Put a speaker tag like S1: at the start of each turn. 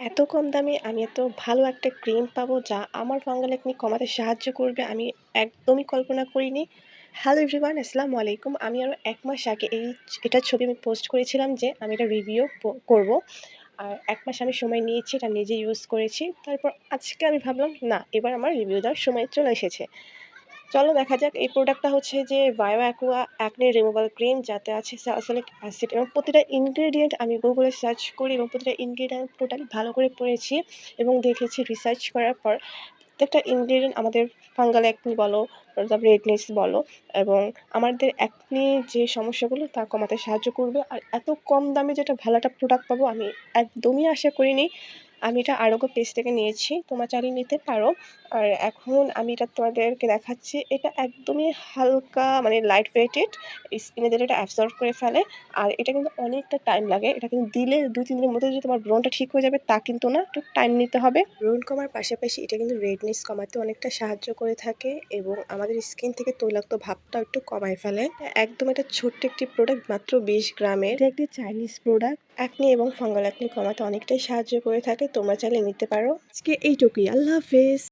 S1: এত কম দামে আমি এত ভালো একটা ক্রিম পাবো যা আমার ফাঙ্গাল একনি কমাতে সাহায্য করবে আমি একদমই কল্পনা করিনি। হ্যালো এভরিওয়ান আসসালামু আলাইকুম। আমি আরও এক মাস আগে এই এটার ছবি আমি পোস্ট করেছিলাম যে আমি এটা রিভিউ করব। আর এক মাস আমি সময় নিয়েছি, এটা নিজে ইউজ করেছি। তারপর আজকে আমি ভাবলাম, না, এবার আমার রিভিউ দেওয়ার সময় চলে এসেছে। চলো দেখা যাক, এই প্রোডাক্টটা হচ্ছে যে bio aqua acne removal cream যাতে আছে স্যালিক অ্যাসিড এবং প্রতিটা ইনগ্রেডিয়েন্ট আমি গুগলে সার্চ করি এবং প্রতিটা ইনগ্রেডিয়েন্ট টোটালি ভালো করে পড়েছি এবং দেখেছি রিসার্চ করার পর প্রত্যেকটা ইনগ্রেডিয়েন্ট আমাদের ফাঙ্গাল অ্যাকনি বলো, তারপর রেডনেস বলো এবং আমাদের অ্যাকনি যে সমস্যাগুলো তা কমাতে সাহায্য করবে। আর এত কম দামে যেটা ভালো একটা প্রোডাক্ট পাবো আমি একদমই আশা করিনি। আমি এটা আরোগ্য পেজ থেকে নিয়েছি তোমরা চালিয়ে নিতে পারো। আর এখন আমি এটা তোমাদেরকে দেখাচ্ছি এটা একদমই হালকা মানে লাইট ওয়েটেড স্কিনে দিলে এটা অ্যাবজর্ব করে ফেলে। আর এটা কিন্তু অনেকটা টাইম লাগে এটা কিন্তু দিলে দু তিন দিনের মধ্যে যদি তোমার ব্রণটা ঠিক হয়ে যাবে তা কিন্তু না একটু টাইম নিতে হবে। ব্রণ কমার পাশাপাশি এটা কিন্তু রেডনেস কমাতে অনেকটা সাহায্য করে থাকে এবং আমাদের স্কিন থেকে তৈলাক্ত ভাবটা একটু কমায় ফেলে। একদম এটা ছোট্ট একটি প্রোডাক্ট মাত্র বিশ গ্রামের। এটা একটি চাইনিজ প্রোডাক্ট অ্যাকনি এবং ফাঙ্গাল অ্যাকনি কমাতে অনেকটাই সাহায্য করে থাকে, তোমরা চাইলে নিতে পারো। আজকে এইটুকুই। আল্লাহ হাফেজ।